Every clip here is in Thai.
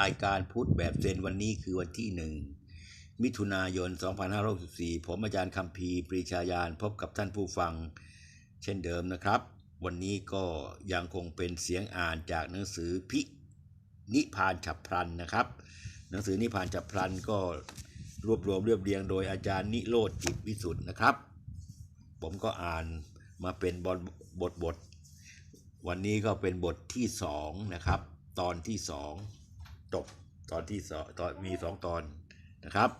รายการพุทธแบบเซนวันนี้คือวันที่หนึ่งมิถุนายน 2564 ผมอาจารย์คำพีปรีชายานพบกับท่านผู้ฟัง เช่นเดิมนะครับ วันนี้ก็ยังคงเป็นเสียงอ่านจากหนังสือพินิพานฉับพลันนะครับ หนังสือนิพานฉับพลันก็รวบรวมเรียบเรียงโดยอาจารย์นิโรธจิตวิสุทธ์นะครับ ผมก็อ่านมาเป็นบทบทบท วันนี้ก็เป็นบทที่สองนะครับ ตอนที่สอง จบตอนที่สองตอนมีสองตอนนะครับ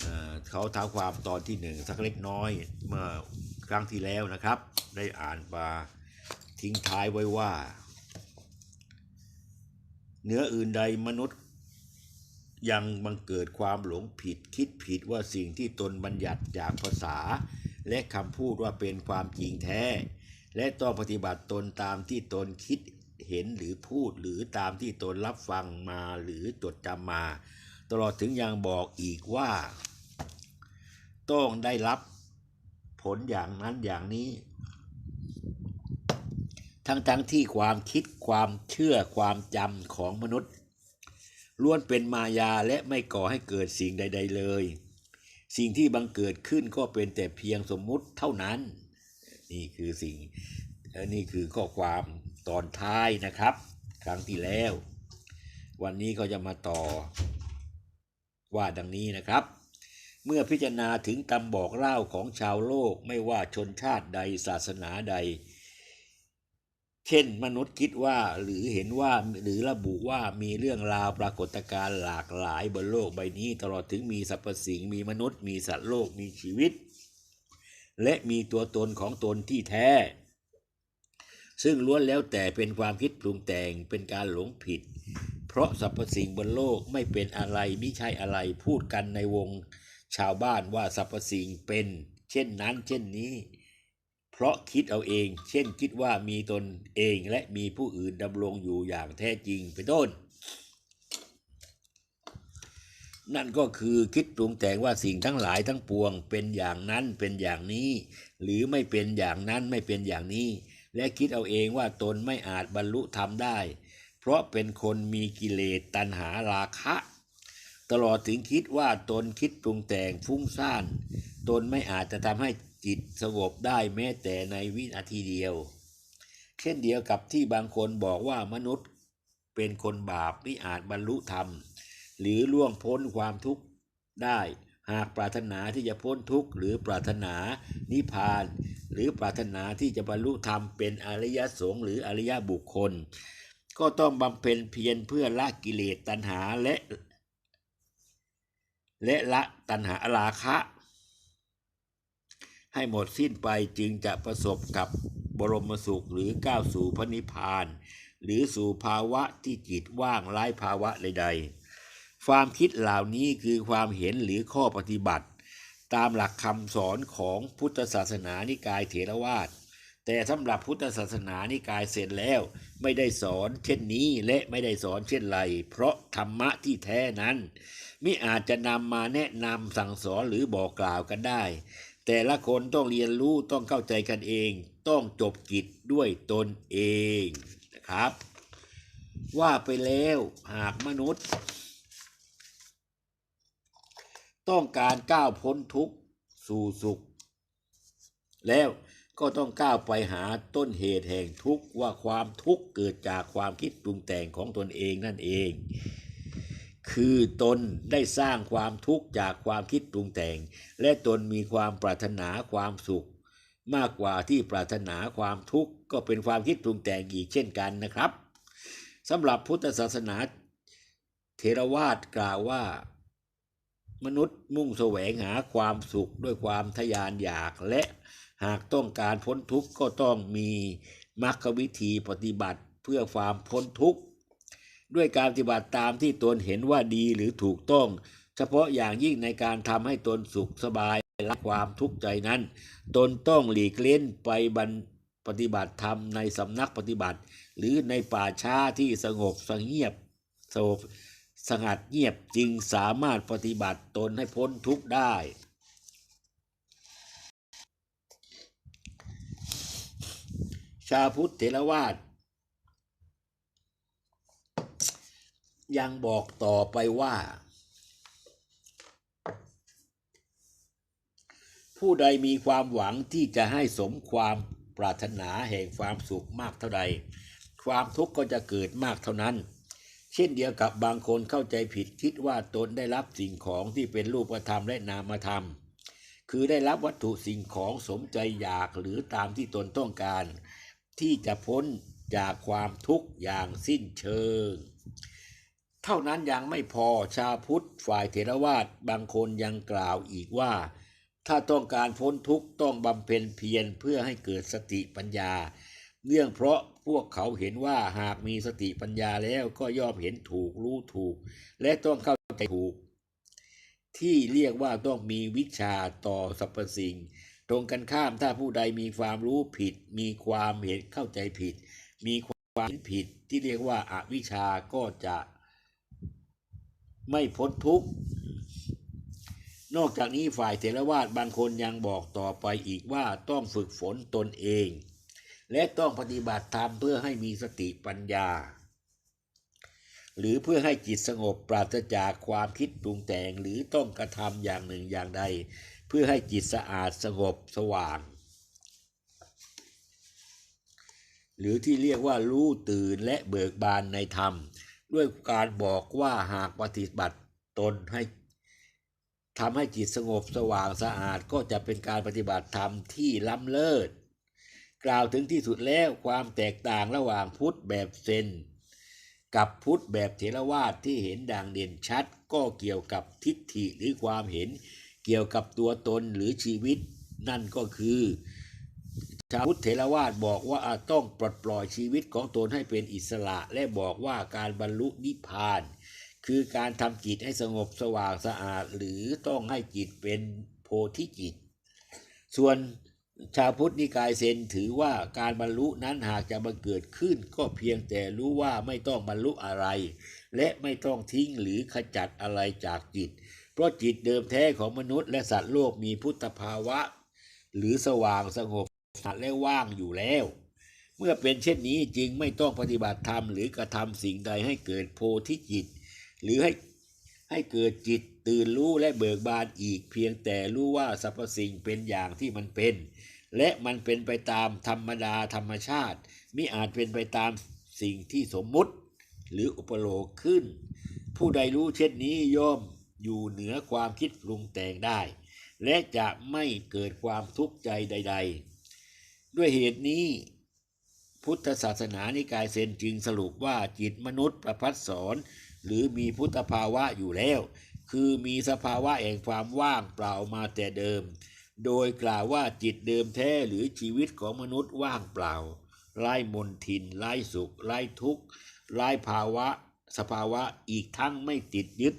เเขาท้าความตอนที่หนึ่งสักเล็กน้อยเมื่อครั้งที่แล้วนะครับ ได้อ่านมาทิ้งท้ายไว้ว่า เนื้ออื่นใดมนุษย์ยังบังเกิดความหลงผิดคิดผิดว่าสิ่งที่ตนบัญญัติจากภาษา และคำพูดว่าเป็นความจริงแท้ และต้องปฏิบัติตนตามที่ตนคิด เห็นหรือพูดหรือตามที่ตนรับฟังมาหรือจดจำมา ตลอดถึงยังบอกอีกว่า ต้องได้รับผลอย่างนั้นอย่างนี้ ทั้งๆที่ความคิดความเชื่อความจำของมนุษย์ล้วนเป็นมายาและไม่ก่อให้เกิดสิ่งใด ๆ เลย สิ่งที่บังเกิดขึ้นก็เป็นแต่เพียงสมมุติเท่านั้น นี่คือสิ่งนี่คือข้อความ ตอนท้ายนะครับ ครั้งที่แล้ว วันนี้ก็จะมาต่อว่าดังนี้นะครับ เมื่อพิจารณาถึงคำบอกเล่าของชาวโลกไม่ว่าชนชาติใดศาสนาใด เช่นมนุษย์คิดว่าหรือเห็นว่าหรือระบุว่ามีเรื่องราวปรากฏการณ์หลากหลายบนโลกใบนี้ ตลอดถึงมีสรรพสิ่งมีมนุษย์มีสัตว์โลกมีชีวิต และมีตัวตนของตนที่แท้ ซึ่งล้วนแล้วแต่เป็นความคิดปรุงแต่งเป็นการหลงผิด เพราะสรรพสิ่งบนโลกไม่เป็นอะไรไม่ใช่อะไรพูดกันในวง ชาวบ้านว่าสรรพสิ่งเป็น เช่นนั้น เช่นนี้ เพราะคิดเอาเอง เช่นคิดว่ามีตนเองและมีผู้อื่นดำรงอยู่อย่างแท้จริงเป็นต้นนั่นก็คือคิดปรุงแต่งว่าสิ่งทั้งหลายทั้งปวง เป็นอย่างนั้นเป็นอย่างนี้ หรือไม่เป็นอย่างนั้นไม่เป็นอย่างนี้ และคิดเอาเองว่าตนไม่อาจบรรลุธรรมได้ เพราะเป็นคนมีกิเลสตัณหาราคะ ตลอดถึงคิดว่าตนคิดปรุงแต่งฟุ้งซ่าน ตนไม่อาจจะทำให้จิตสงบได้แม้แต่ในวินาทีเดียว เช่นเดียวกับที่บางคนบอกว่ามนุษย์เป็นคนบาปไม่อาจบรรลุธรรม หรือล่วงพ้นความทุกข์ได้ หากปรารถนาที่จะพ้นทุกข์หรือปรารถนานิพพาน หรือปรารถนาที่จะบรรลุธรรมเป็นอริยสงฆ์หรืออริยบุคคล ก็ต้องบำเพ็ญเพียรเพื่อละกิเลสตัณหาและ และละตัณหาราคะ ให้หมดสิ้นไปจึงจะประสบกับบรมสุขหรือก้าวสู่พระนิพพาน หรือสู่ภาวะที่จิตว่างไร้ภาวะใดๆ ความคิดเหล่านี้คือความเห็นหรือข้อปฏิบัติ ตามหลักคำสอนของพุทธศาสนานิกายเถรวาทแต่สำหรับพุทธศาสนานิกายเสร็จแล้ว ไม่ได้สอนเช่นนี้และไม่ได้สอนเช่นไร เพราะธรรมะที่แท้นั้นมิอาจจะนำมาแนะนำสั่งสอนหรือบอกกล่าวกันได้ แต่ละคนต้องเรียนรู้ต้องเข้าใจกันเอง ต้องจบกิจด้วยตนเองนะครับ ว่าไปแล้วหากมนุษย์ ต้องการก้าวพ้นทุกข์สู่สุข แล้วก็ต้องก้าวไปหาต้นเหตุแห่งทุกข์ว่าความทุกข์เกิดจากความคิดปรุงแต่งของตนเองนั่นเอง คือตนได้สร้างความทุกข์จากความคิดปรุงแต่ง และตนมีความปรารถนาความสุข มากกว่าที่ปรารถนาความทุกข์ก็เป็นความคิดปรุงแต่งอีกเช่นกันนะครับสำหรับพุทธศาสนาเทรวาสกล่าวว่า มนุษย์มุ่งแสวงหาความสุขด้วยความทยานอยากและหากต้องการพ้นทุกข์ก็ต้องมีมรรควิธีปฏิบัติเพื่อความพ้นทุกข์ด้วยการปฏิบัติตามที่ตนเห็นว่าดีหรือถูกต้อง เฉพาะอย่างยิ่งในการทำให้ตนสุขสบายละความทุกข์ใจนั้น ตนต้องหลีกเล่นไปบรรปฏิบัติธรรมในสำนักปฏิบัติ หรือในป่าช้าที่สงบสงเงียบสงบ สงัดเงียบจึงสามารถปฏิบัติตนให้พ้นทุกข์ได้ ชาพุทธเถรวาทยังบอกต่อไปว่า ผู้ใดมีความหวังที่จะให้สมความปรารถนาแห่งความสุขมากเท่าใด ความทุกข์ก็จะเกิดมากเท่านั้น ช่นเดียวกับบางคนเข้าใจผิดคิดว่าตนได้รับสิ่งของที่เป็นรูปธรรมและนามธรรม คือได้รับวัตถุสิ่งของสมใจอยากหรือตามที่ตนต้องการ ที่จะพ้นจากความทุกข์อย่างสิ้นเชิง เท่านั้นยังไม่พอชาวพุทธฝ่ายเถรวาทบางคนยังกล่าวอีกว่า ถ้าต้องการพ้นทุกข์ต้องบำเพ็ญเพียรเพื่อให้เกิดสติปัญญา เนื่องเพราะ พวกเขาเห็นว่าหากมีสติปัญญาแล้วก็ย่อมเห็นถูกรู้ถูก และต้องเข้าใจถูก ที่เรียกว่าต้องมีวิชาต่อสรรพสิ่ง ตรงกันข้ามถ้าผู้ใดมีความรู้ผิด มีความเห็นเข้าใจผิด มีความเห็นผิดที่เรียกว่าอาวิชชาก็จะไม่พ้นทุกข์นอกจากนี้ฝ่ายเถรวาทบางคนยังบอกต่อไปอีกว่าต้องฝึกฝนตนเอง และต้องปฏิบัติธรรมเพื่อให้มีสติปัญญา หรือเพื่อให้จิตสงบปราศจากความคิดปรุงแต่งหรือต้องกระทำอย่างหนึ่งอย่างใด เพื่อให้จิตสะอาดสงบสว่าง หรือที่เรียกว่ารู้ตื่นและเบิกบานในธรรม ด้วยการบอกว่าหากปฏิบัติตนให้ทำให้จิตสงบสว่างสะอาดก็จะเป็นการปฏิบัติธรรมที่ล้ำเลิศ กล่าวถึงที่สุดแล้วความแตกต่างระหว่างพุทธแบบเซนกับพุทธแบบเถรวาทที่เห็นดังเด่นชัด ก็เกี่ยวกับทิฏฐิหรือความเห็น เกี่ยวกับตัวตนหรือชีวิต นั่นก็คือชาวพุทธเถรวาทบอกว่าต้องปลดปล่อยชีวิตของตนให้เป็นอิสระ และบอกว่าการบรรลุนิพพาน คือการทำจิตให้สงบสว่างสะอาด หรือต้องให้จิตเป็นโพธิจิต ส่วน ชาวพุทธนิกายเซนถือว่าการบรรลุนั้นหากจะบังเกิดขึ้น ก็เพียงแต่รู้ว่าไม่ต้องบรรลุอะไร และไม่ต้องทิ้งหรือขจัดอะไรจากจิต เพราะจิตเดิมแท้ของมนุษย์และสัตว์โลกมีพุทธภาวะ หรือสว่างสงบและว่างอยู่แล้ว เมื่อเป็นเช่นนี้จึงไม่ต้องปฏิบัติธรรมหรือกระทำสิ่งใดให้เกิดโพธิจิต หรือให้ให้เกิดจิต ตื่นรู้และเบิกบานอีก เพียงแต่รู้ว่าสรรพสิ่งเป็นอย่างที่มันเป็น และมันเป็นไปตามธรรมดาธรรมชาติมิอาจเป็นไปตามสิ่งที่สมมุติหรืออุปโลกขึ้น ผู้ใดรู้เช่นนี้ย่อมอยู่เหนือความคิดปรุงแต่งได้ และจะไม่เกิดความทุกข์ใจใด ๆ ด้วยเหตุนี้ พุทธศาสนานิกายเซนจึงสรุปว่าจิตมนุษย์ประพัดสอนหรือมีพุทธภาวะอยู่แล้ว คือมีสภาวะแห่งความว่างเปล่ามาแต่เดิม โดยกล่าวว่าจิตเดิมแท้หรือชีวิตของมนุษย์ว่างเปล่าไร้มนทินไร้สุขไร้ทุกข์ไร้ภาวะ สภาวะอีกทั้งไม่ติดยึด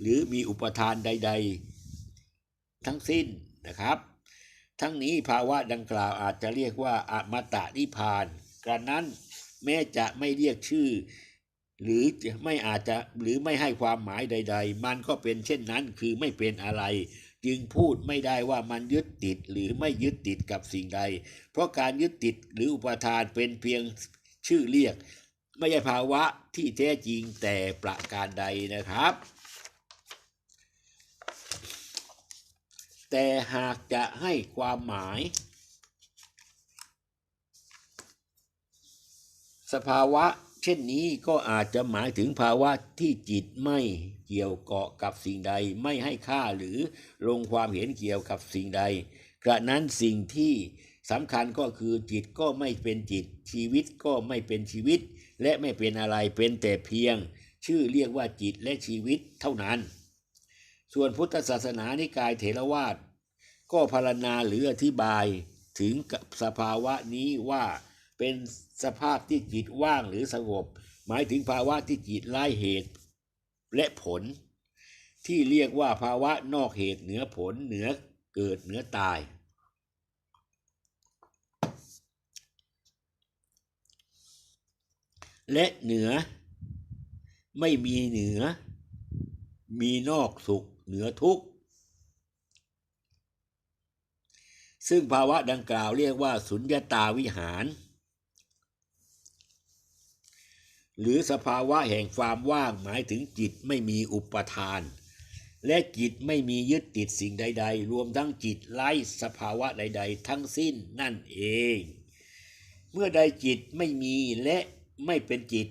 หรือมีอุปทานใด ๆ ทั้งสิ้นนะครับ ทั้งนี้ภาวะดังกล่าวอาจจะเรียกว่าอมตะนิพานกระนั้นแม้จะไม่เรียกชื่อ หรือไม่อาจจะหรือไม่ให้ความหมายใด ๆ มันก็เป็นเช่นนั้นคือไม่เป็นอะไร จึงพูดไม่ได้ว่ามันยึดติดหรือไม่ยึดติดกับสิ่งใด เพราะการยึดติดหรืออุปทานเป็นเพียงชื่อเรียก ไม่ใช่ภาวะที่แท้จริงแต่ประการใดนะครับ แต่หากจะให้ความหมายสภาวะ เช่นนี้ก็อาจจะหมายถึงภาวะที่จิตไม่เกี่ยวเกาะกับสิ่งใด ไม่ให้ค่าหรือลงความเห็นเกี่ยวกับสิ่งใด กระนั้นสิ่งที่สำคัญก็คือจิตก็ไม่เป็นจิต ชีวิตก็ไม่เป็นชีวิต และไม่เป็นอะไรเป็นแต่เพียง ชื่อเรียกว่าจิตและชีวิตเท่านั้น ส่วนพุทธศาสนานิกายเถรวาทก็พารณนาหรืออธิบายถึงสภาวะนี้ว่า เป็นสภาพที่จิตว่างหรือสงบ หมายถึงภาวะที่จิตไล่เหตุและผล ที่เรียกว่าภาวะนอกเหตุเหนือผลเหนือเกิดเหนือตาย และเหนือ ไม่มีเหนือ มีนอกสุขเหนือทุกข์ซึ่งภาวะดังกล่าวเรียกว่าสุญญตาวิหาร หรือสภาวะแห่งความว่างหมายถึงจิตไม่มีอุปทาน และจิตไม่มียึดติดสิ่งใด ๆ รวมทั้งจิตไร้สภาวะใด ๆ ทั้งสิ้นนั่นเอง เมื่อใดจิตไม่มีและไม่เป็นจิต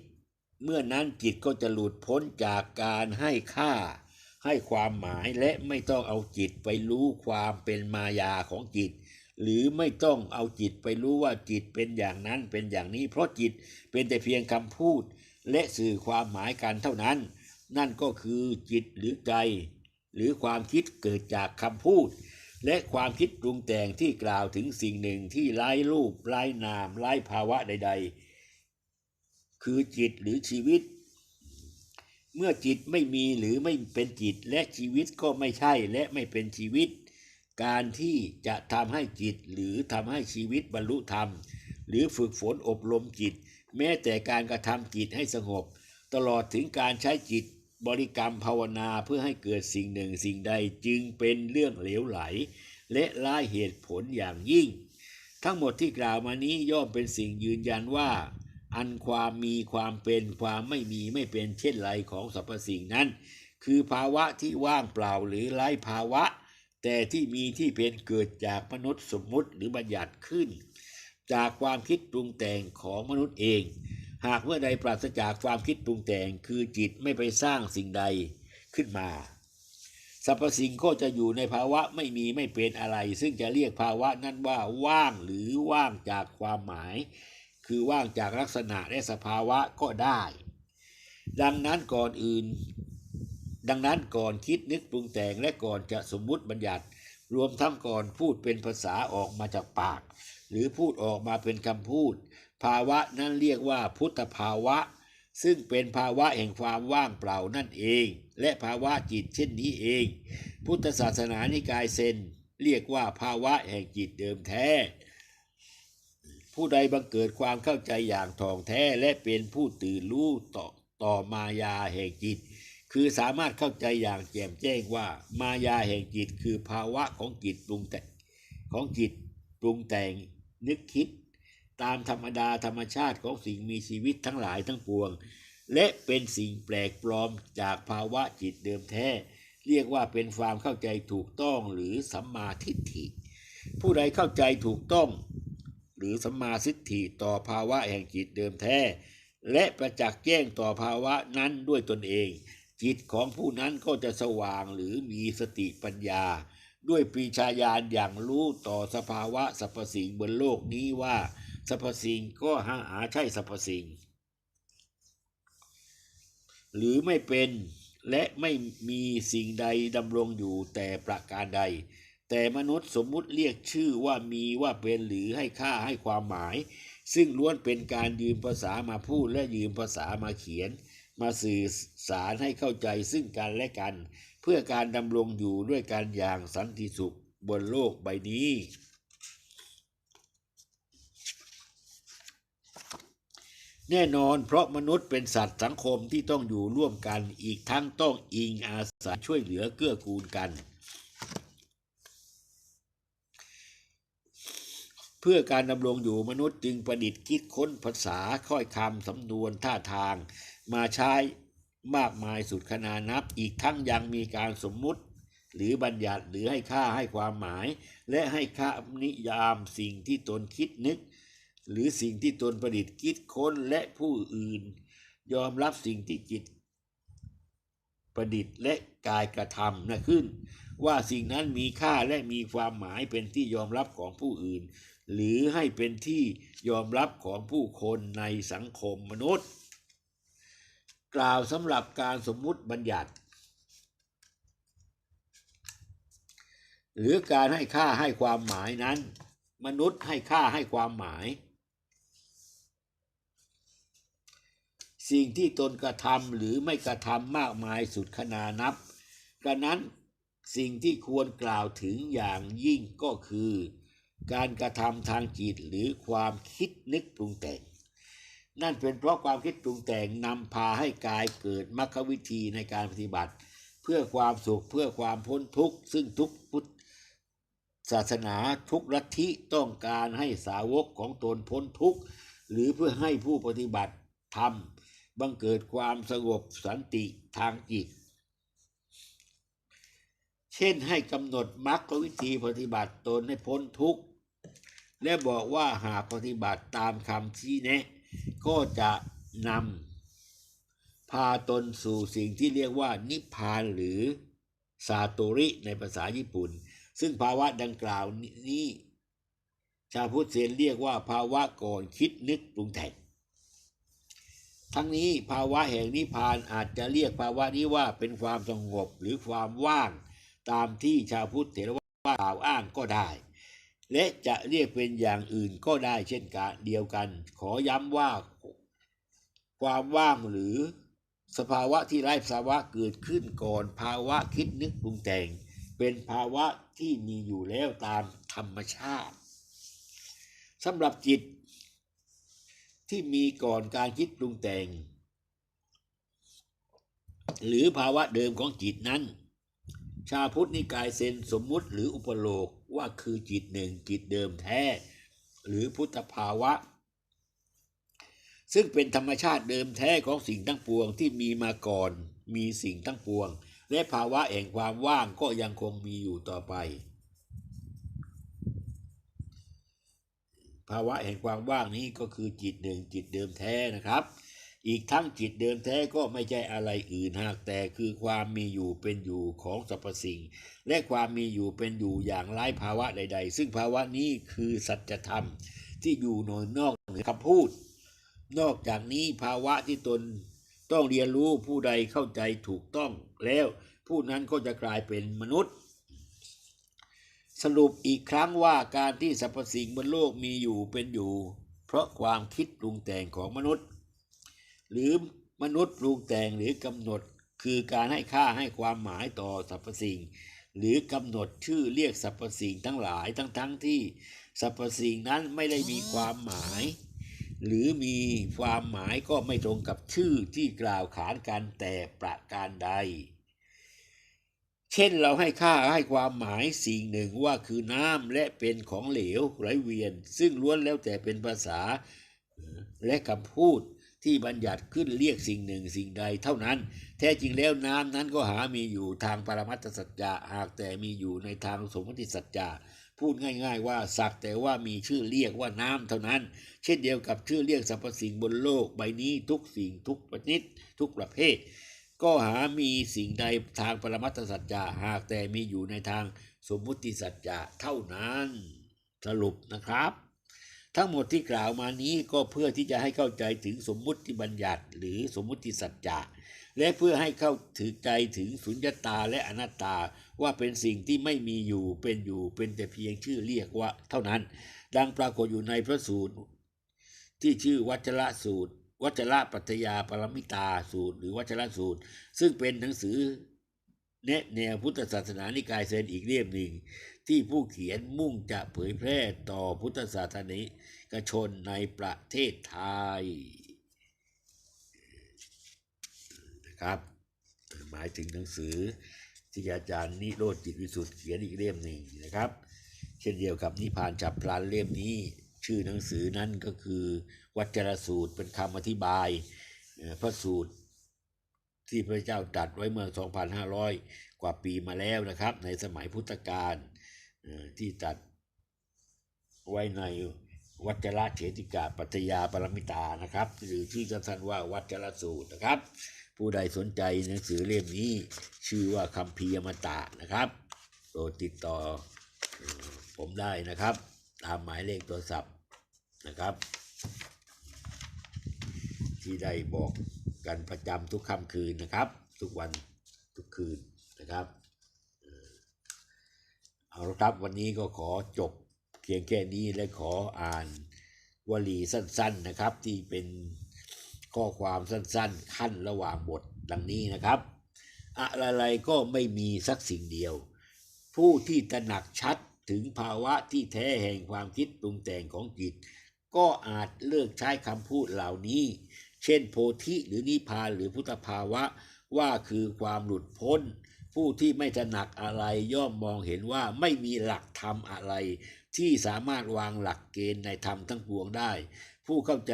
เมื่อนั้นจิตก็จะหลุดพ้นจากการให้ค่า ให้ความหมายและไม่ต้องเอาจิตไปรู้ความเป็นมายาของจิต หรือไม่ต้องเอาจิตไปรู้ว่าจิตเป็นอย่างนั้นเป็นอย่างนี้ เพราะจิตเป็นแต่เพียงคำพูด และสื่อความหมายกันเท่านั้น นั่นก็คือจิตหรือใจ หรือความคิดเกิดจากคำพูด และความคิดปรุงแต่งที่กล่าวถึงสิ่งหนึ่งที่ไร้รูปไร้นามไร้ภาวะใด ๆ คือจิตหรือชีวิต เมื่อจิตไม่มีหรือไม่เป็นจิตและชีวิตก็ไม่ใช่และไม่เป็นชีวิต การที่จะทำให้จิตหรือทำให้ชีวิตบรรลุธรรม หรือฝึกฝนอบรมจิต แม้แต่การกระทำจิตให้สงบ ตลอดถึงการใช้จิตบริกรรมภาวนาเพื่อให้เกิดสิ่งหนึ่งสิ่งใดจึงเป็นเรื่องเหลวไหล และล่ายเหตุผลอย่างยิ่ง ทั้งหมดที่กล่าวมานี้ย่อมเป็นสิ่งยืนยันว่า อันความมีความเป็นความไม่มีไม่เป็นเช่นไรของสรรพสิ่งนั้น คือภาวะที่ว่างเปล่าหรือไร้ภาวะ แต่ที่มีที่เป็นเกิดจากมนุษย์สมมุติหรือบัญญัติขึ้น จากความคิดปรุงแต่งของมนุษย์เอง หากเมื่อใดปราศจากความคิดปรุงแต่งคือจิตไม่ไปสร้างสิ่งใดขึ้นมาสรรพสิ่งก็จะอยู่ในภาวะไม่มีไม่เป็นอะไร ซึ่งจะเรียกภาวะนั้นว่าว่างหรือว่างจากความหมาย คือว่างจากลักษณะและสภาวะก็ได้ ดังนั้นก่อนอื่น ดังนั้นก่อนคิดนึกปรุงแต่งและก่อนจะสมมุติบัญญัติ รวมทั้งก่อนพูดเป็นภาษาออกมาจากปาก หรือพูดออกมาเป็นคำพูด ภาวะนั้นเรียกว่าพุทธภาวะ ซึ่งเป็นภาวะแห่งความว่างเปล่านั่นเอง และภาวะจิตเช่นนี้เอง พุทธศาสนานิกายเซนเรียกว่าภาวะแห่งจิตเดิมแท้ผู้ใดบังเกิดความเข้าใจอย่างถ่องแท้และเป็นผู้ตื่นรู้ต่อต่อมายาแห่งจิต คือสามารถเข้าใจอย่างแจ่มแจ้งว่ามายาแห่งจิตคือภาวะของจิตปรุงแต่งของจิตปรุงแต่งนึกคิด ตามธรรมดาธรรมชาติของสิ่งมีชีวิตทั้งหลายทั้งปวง และเป็นสิ่งแปลกปลอมจากภาวะจิตเดิมแท้ เรียกว่าเป็นความเข้าใจถูกต้องหรือสัมมาทิฏฐิ ผู้ใดเข้าใจถูกต้อง หรือสัมมาทิฏฐิต่อภาวะแห่งจิตเดิมแท้ และประจักษ์แจ้งต่อภาวะนั้นด้วยตนเอง จิตของผู้นั้นก็จะสว่างหรือมีสติปัญญา ด้วยปีชาญาณอย่างรู้ต่อสภาวะสรรพสิ่งบนโลกนี้ว่าสรรพสิ่งก็หาหาใช่สรรพสิ่ง หรือไม่เป็นและไม่มีสิ่งใดดำรงอยู่แต่ประการใด แต่มนุษย์สมมุติเรียกชื่อว่ามีว่าเป็นหรือให้ค่าให้ความหมาย ซึ่งล้วนเป็นการยืมภาษามาพูดและยืมภาษามาเขียน มาสื่อสารให้เข้าใจซึ่งกันและกัน เพื่อการดำรงอยู่ด้วยกันอย่างสันติสุขบนโลกใบนี้ แน่นอนเพราะมนุษย์เป็นสัตว์สังคมที่ต้องอยู่ร่วมกันอีกทั้งต้องอิงอาศัยช่วยเหลือเกื้อกูลกัน เพื่อการดำรงอยู่มนุษย์จึงประดิษฐ์คิดค้นภาษาค่อยคำสำนวนท่าทาง มาใช้มากมายสุดขนานับ อีกทั้งยังมีการสมมุติ หรือบัญญัติหรือให้ค่าให้ความหมาย และให้ค่านิยามสิ่งที่ตนคิดนึก หรือสิ่งที่ตนประดิษฐ์คิดค้นและผู้อื่น ยอมรับสิ่งที่จิต ประดิษฐ์และกายกระทำนะขึ้น ว่าสิ่งนั้นมีค่าและมีความหมายเป็นที่ยอมรับของผู้อื่น หรือให้เป็นที่ยอมรับของผู้คนในสังคมมนุษย์ กล่าวสำหรับการสมมุติบัญญัติ หรือการให้ค่าให้ความหมายนั้น มนุษย์ให้ค่าให้ความหมาย สิ่งที่ตนกระทำหรือไม่กระทำมากมายสุดขนานับดังนั้นสิ่งที่ควรกล่าวถึงอย่างยิ่งก็คือ การกระทำทางจิตหรือความคิดนึกปรุงแต่ง นั่นเป็นเพราะความคิดปรุงแต่งนำพาให้กายเกิดมรรควิธีในการปฏิบัติ เพื่อความสุขเพื่อความพ้นทุกข์ ซึ่งทุกพุทธศาสนาทุกลัทธิต้องการให้สาวกของตนพ้นทุกข์ หรือเพื่อให้ผู้ปฏิบัติธรรมบังเกิดความสงบสันติทางจิต เช่นให้กำหนดมรรควิธีปฏิบัติตนให้พ้นทุกข์ และบอกว่าหากปฏิบัติตามคำชี้แนะ ก็จะนำพาตนสู่สิ่งที่เรียกว่านิพพานหรือซาโตริในภาษาญี่ปุ่น ซึ่งภาวะดังกล่าวนี้ ชาวพุทธเซนเรียกว่าภาวะก่อนคิดนึกปรุงแต่งทั้งนี้ภาวะแห่งนิพพานอาจจะเรียกภาวะนี้ว่าเป็นความสงบหรือความว่างตามที่ชาวพุทธเถรวาทกล่าวอ้างก็ได้ และจะเรียกเป็นอย่างอื่นก็ได้เช่นกันเดียวกัน ขอย้ำว่า ความว่างหรือสภาวะที่ไร้ภาวะเกิดขึ้นก่อนภาวะคิดนึกปรุงแต่ง เป็นภาวะที่มีอยู่แล้วตามธรรมชาติสำหรับจิต ที่มีก่อนการคิดปรุงแต่ง หรือภาวะเดิมของจิตนั้น ชาพุทธนิกายเซนสมมุติหรืออุปโลก ว่าคือจิตหนึ่งจิตเดิมแท้ หรือพุทธภาวะ ซึ่งเป็นธรรมชาติเดิมแท้ของสิ่งทั้งปวงที่มีมาก่อน มีสิ่งทั้งปวง และภาวะแห่งความว่างก็ยังคงมีอยู่ต่อไป ภาวะแห่งความว่างนี้ก็คือจิตหนึ่งจิตเดิมแท้นะครับ อีกทั้งจิตเดิมแท้ก็ไม่ใช่อะไรอื่นหากแต่คือความมีอยู่เป็นอยู่ของสรรพสิ่ง และความมีอยู่เป็นอยู่อย่างไร้ภาวะใด ๆ ซึ่งภาวะนี้คือสัจธรรมที่อยู่นอกนอกเหนือคำพูด นอกจากนี้ภาวะที่ตนต้องเรียนรู้ผู้ใดเข้าใจถูกต้อง แล้วผู้นั้นก็จะกลายเป็นมนุษย์ สรุปอีกครั้งว่าการที่สรรพสิ่งบนโลกมีอยู่เป็นอยู่ เพราะความคิดปรุงแต่งของมนุษย์ หรือมนุษย์ปรุงแต่งหรือกำหนดคือการให้ค่าให้ความหมายต่อสรรพสิ่ง หรือกำหนดชื่อเรียกสรรพสิ่งทั้งหลายทั้งๆทที่สรรพสิ่งนั้นไม่ได้มีความหมาย หรือมีความหมายก็ไม่ตรงกับชื่อที่กล่าวขานกันแต่ประการใด เช่นเราให้ค่าให้ความหมายสิ่งหนึ่งว่าคือน้ำและเป็นของเหลวไหลเวียน ซึ่งล้วนแล้วแต่เป็นภาษาและคำพูด ที่บัญญัติขึ้นเรียกสิ่งหนึ่งสิ่งใดเท่านั้น แท้จริงแล้วน้ำนั้นก็หามีอยู่ทางปรมัตถสัจจะหากแต่มีอยู่ในทางสมมติสัจจะพูดง่าย ๆ ว่าสักแต่ว่ามีชื่อเรียกว่าน้ำเท่านั้น เช่นเดียวกับชื่อเรียกสรรพสิ่งบนโลกใบนี้ทุกสิ่งทุกประนิดทุกประเภท ก็หามีสิ่งใดทางปรมัตถสัจจะหากแต่มีอยู่ในทางสมมุติสัจจะเท่านั้น สรุปนะครับ ทั้งหมดที่กล่าวมานี้ก็เพื่อที่จะให้เข้าใจถึงสมมุติบัญญัติหรือสมมุติสัจจะและเพื่อให้เข้าถึงใจถึงสุญญตาและอนัตตาว่าเป็นสิ่งที่ไม่มีอยู่เป็นอยู่เป็นแต่เพียงชื่อเรียกว่าเท่านั้น ดังปรากฏอยู่ในพระสูตร ที่ชื่อวัชระสูตร วัชระปัตยาปรมิตาสูตร หรือวัชระสูตร ซึ่งเป็นหนังสือแนะแนวพุทธศาสนานิกายเซนอีกเล่มหนึ่ง ที่ผู้เขียนมุ่งจะเผยแพร่ต่อพุทธศาสนิก กชนในประเทศไทยนะครับหมายถึงหนังสือที่อาจารย์นิโรธจิตวิสุทธิ์เขียนอีกเล่มหนึ่งนะครับ เช่นเดียวกับนิพานฉับพลันเล่มนี้ ชื่อหนังสือนั้นก็คือ วัจรสูตรเป็นคำอธิบายพระสูตรที่พระเจ้าตัดไว้เมื่อ 2,500 กว่าปีมาแล้วนะครับ ในสมัยพุทธกาลที่ตัดไว้ใน วัจระเฉติกาปัตยาปรมิตานะครับ หรือชื่อสั้นๆว่าวัจระสูตรนะครับ ผู้ใดสนใจหนังสือเล่มนี้ ชื่อว่าคำพียมตะนะครับโปรดติดต่อผมได้นะครับ ตามหมายเลขโทรศัพท์นะครับ ที่ได้บอกกันประจำทุกค่ำคืนนะครับ ทุกวันทุกคืนนะครับเอาละครับวันนี้ก็ขอจบ พียงแค่นี้และขออ่านวลีสั้นๆนะครับ ที่เป็นข้อความสั้นๆ ขั้นระหว่างบทดังนี้นะครับ อะไรๆก็ไม่มีสักสิ่งเดียว ผู้ที่ตระหนักชัดถึงภาวะที่แท้แห่งความคิดปรุงแต่งของจิต ก็อาจเลิกใช้คำพูดเหล่านี้ เช่นโพธิหรือนิพพานหรือพุทธภาวะว่าคือความหลุดพ้น ผู้ที่ไม่ตระหนักอะไรย่อมมองเห็นว่าไม่มีหลักธรรมอะไร ที่สามารถวางหลักเกณฑ์ในธรรมทั้งปวงได้ ผู้เข้าใจ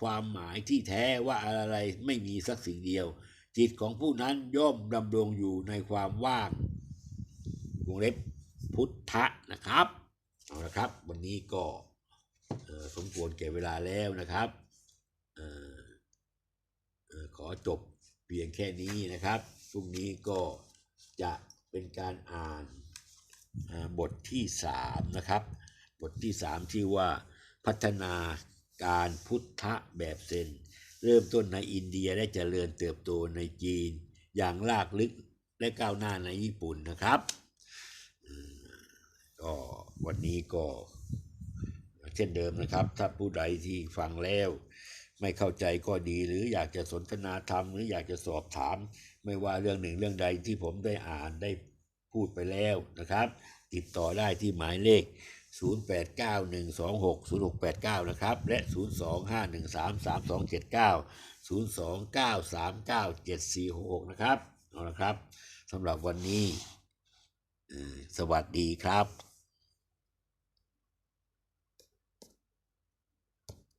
ความหมายที่แท้ว่าอะไรไม่มีสักสิ่งเดียว จิตของผู้นั้นย่อมดำรงอยู่ในความว่างวงเล็บพุทธะนะครับเอาละครับ วันนี้ก็สมควรแก่เวลาแล้วนะครับออขอจบเพียงแค่นี้นะครับพรุ่งนี้ก็จะเป็นการอ่าน บทที่สามนะครับ บทที่สามที่ว่าพัฒนาการพุทธแบบเซน เริ่มต้นในอินเดียและเจริญเติบโตในจีน อย่างลากลึกและก้าวหน้าในญี่ปุ่นนะครับก็วันนี้ก็เช่นเดิมนะครับ ถ้าผู้ใดที่ฟังแล้ว ไม่เข้าใจก็ดีหรืออยากจะสนทนาธรรมหรืออยากจะสอบถาม ไม่ว่าเรื่องหนึ่งเรื่องใดที่ผมได้อ่านได้ พูดไปแล้วนะครับ ติดต่อได้ที่หมายเลข 0891260689 นะครับ และ 025133279 029397466 นะครับเอาละครับสำหรับวันนี้สวัสดีครับ